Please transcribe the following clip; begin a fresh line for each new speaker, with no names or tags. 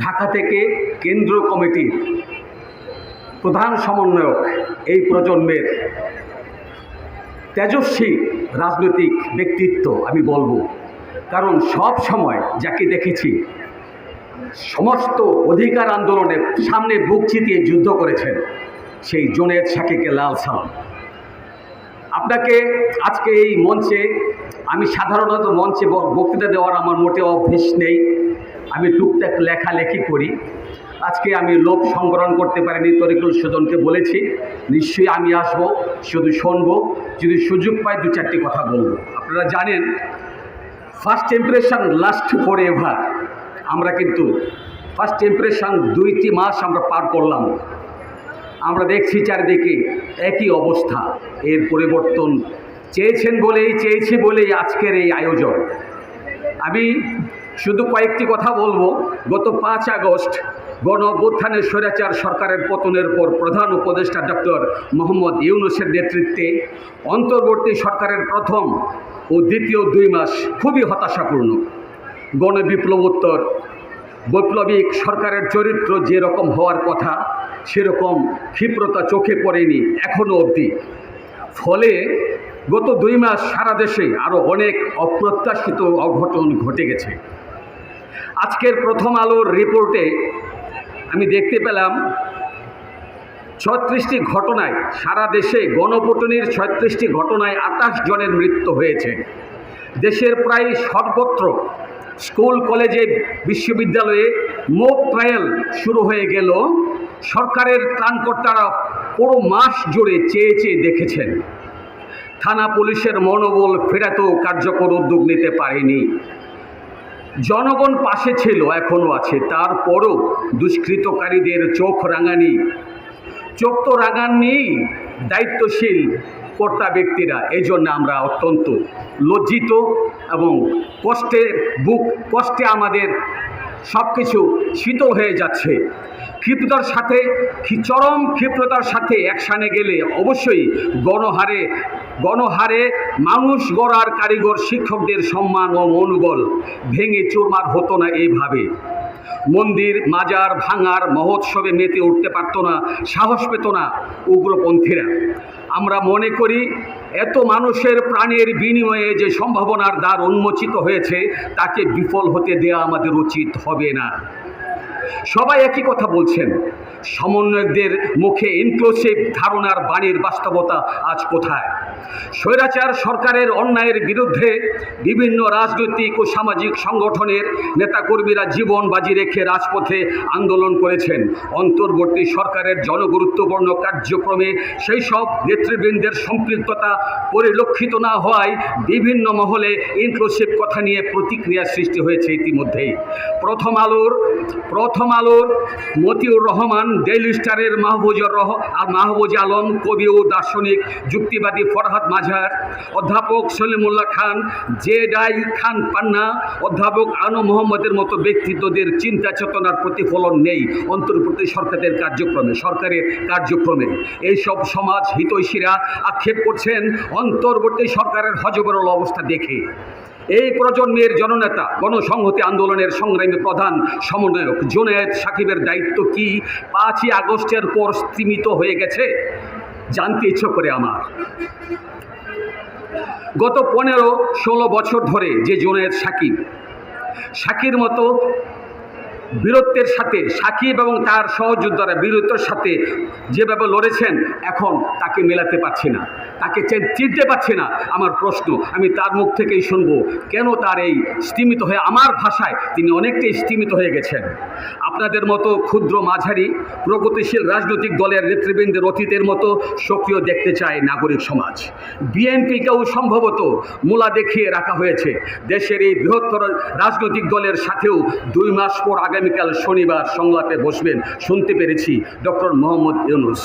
ঢাকা থেকে কেন্দ্র কমিটির প্রধান সমন্বয়ক এই প্রজন্মের তেজস্বী রাজনৈতিক ব্যক্তিত্ব আমি বলব। কারণ সব সময় যাকে দেখেছি, সমস্ত অধিকার আন্দোলনে সামনে বুক চিতিয়ে যুদ্ধ করেছেন সেই জোনেদ শাকিকে লাল সালাম। আপনাকে আজকে এই মঞ্চে, আমি সাধারণত মঞ্চে বক্তৃতা দেওয়ার আমার মোটেও অভ্যেস নেই। আমি টুকটাক লেখালেখি করি। আজকে আমি লোক সংগ্রহণ করতে পারিনি, তরিকুল সুজনকে বলেছি, নিশ্চয়ই আমি আসব, শুধু শুনব, যদি সুযোগ পাই দু চারটি কথা বলব। আপনারা জানেন first impression last forever আমরা কিন্তু ফার্স্ট ইমপ্রেশন দুইটি মাস আমরা পার করলাম। আমরা দেখছি চারিদিকে একই অবস্থা। এর পরিবর্তন চেয়েছেন বলেই, চেয়েছি বলেই আজকের এই আয়োজন। আমি শুধু কয়েকটি কথা বলব। গত পাঁচ আগস্ট গণ অভ্যুত্থানের স্বৈরাচার সরকারের পতনের পর প্রধান উপদেষ্টা ডক্টর মোহাম্মদ ইউনুসের নেতৃত্বে অন্তর্বর্তী সরকারের প্রথম ও দ্বিতীয় দুই মাস খুবই হতাশাপূর্ণ। গণবিপ্লবোত্তর, বৈপ্লবিক সরকারের চরিত্র যেরকম হওয়ার কথা, সেরকম ক্ষিপ্রতা চোখে পড়েনি এখনও অবধি। ফলে গত দুই মাস সারা দেশে আরও অনেক অপ্রত্যাশিত অঘটন ঘটে গেছে। আজকের প্রথম আলোর রিপোর্টে আমি দেখতে পেলাম ছত্রিশটি ঘটনায় সারা দেশে গণপটনির ছত্রিশটি ঘটনায় আঠাশ জনের মৃত্যু হয়েছে। দেশের প্রায় সর্বত্র স্কুল, কলেজে, বিশ্ববিদ্যালয়ে মোক ট্রায়াল শুরু হয়ে গেল। সরকারের ত্রাণকর্তারা পুরো মাস জুড়ে চেয়ে চেয়ে দেখেছেন। থানা পুলিশের মনোবল ফেরাতেও কার্যকর উদ্যোগ নিতে পারেনি। জনগণ পাশে ছিল এখনও আছে। তারপরও দুষ্কৃতকারীদের চোখ রাঙানি। চোখ তো রাঙাননি, দায়িত্বশীল কর্তা ব্যক্তিরা। এই জন্য আমরা অত্যন্ত লজ্জিত এবং কষ্টে বুক, কষ্টে আমাদের সব কিছু শীতল হয়ে যাচ্ছে। ক্ষিপ্রতার সাথে চরম ক্ষিপ্রতার সাথে অ্যাকশানে গেলে অবশ্যই গণহারে গণহারে মানুষ গড়ার কারিগর শিক্ষকদের সম্মান ও মনোবল ভেঙে চুরমার হতো না এইভাবে মন্দির, মাজার, ভাঙার মহোৎসবে মেতে উঠতে পারতো না, সাহস পেত না উগ্রপন্থীরা। আমরা মনে করি এত মানুষের প্রাণের বিনিময়ে যে সম্ভাবনার দ্বার উন্মোচিত হয়েছে, তাকে বিফল হতে দেওয়া আমাদের উচিত হবে না। সবাই একই কথা বলছেন, সমন্বয়কদের মুখে ইনক্লুসিভ ধারণার বাণীর বাস্তবতা আজ কোথায়? স্বৈরাচার সরকারের অন্যায়ের বিরুদ্ধে বিভিন্ন রাজনৈতিক ও সামাজিক সংগঠনের নেতাকর্মীরা জীবন বাজি রেখে রাজপথে আন্দোলন করেছেন। অন্তর্বর্তী সরকারের জনগুরুত্বপূর্ণ কার্যক্রমে সেই সব নেতৃবৃন্দের সম্পৃক্ততা পরিলক্ষিত না হওয়ায় বিভিন্ন মহলে ইনক্লুসিভ কথা নিয়ে প্রতিক্রিয়া সৃষ্টি হয়েছে ইতিমধ্যেই। প্রথম আলোর প্রথম আলোর মতিউর রহমান, ডেইলি স্টারের মাহবুজুর রহ আর মাহবুজ আলম কবি ও দার্শনিক, যুক্তিবাদী ফরহাদ মাঝার অধ্যাপক সলিমুল্লাহ খান, জে ডাই খান পান্না, অধ্যাপক আনু মোহাম্মদের মতো ব্যক্তিত্বদের চিন্তা চেতনার প্রতিফলন নেই অন্তর্বর্তী সরকারের কার্যক্রমে সরকারের কার্যক্রমে। এইসব সমাজ হিতৈষীরা আক্ষেপ করছেন অন্তর্বর্তী সরকারের হজবরল অবস্থা দেখে। এই প্রজন্মের জননেতা, গণসংহতি আন্দোলনের সংগ্রামী প্রধান সমন্বয়ক জুনায়েদ সাকিবের দায়িত্ব কি পাঁচই আগস্টের পর স্তীমিত হয়ে গেছে? জানতে ইচ্ছে করে আমার। গত পনেরো ষোলো বছর ধরে যে জোনায়েদ সাকিব সাকির মতো বীরত্বের সাথে, সাকিব এবং তার সহযোদ্ধারা বীরত্বের সাথে যেভাবে লড়েছেন, এখন তাকে মেলাতে পারছি না। তাকে চিনতে পারছি না। আমার প্রশ্ন, আমি তার মুখ থেকেই শুনব, কেন তার এই স্তীমিত হয়ে, আমার ভাষায় তিনি অনেকটাই স্তীমিত হয়ে গেছেন? আপনাদের মতো ক্ষুদ্র মাঝারি, প্রগতিশীল রাজনৈতিক দলের নেতৃবৃন্দের অতীতের মতো সক্রিয় দেখতে চায় নাগরিক সমাজ। বিএনপিকেও সম্ভবত মূলা দেখিয়ে রাখা হয়েছে। দেশের এই বৃহত্তর রাজনৈতিক দলের সাথেও দুই মাস পর আগামীকাল শনিবার সংলাপে বসবেন। শুনতে পেরেছি ডক্টর মোহাম্মদ ইউনুস।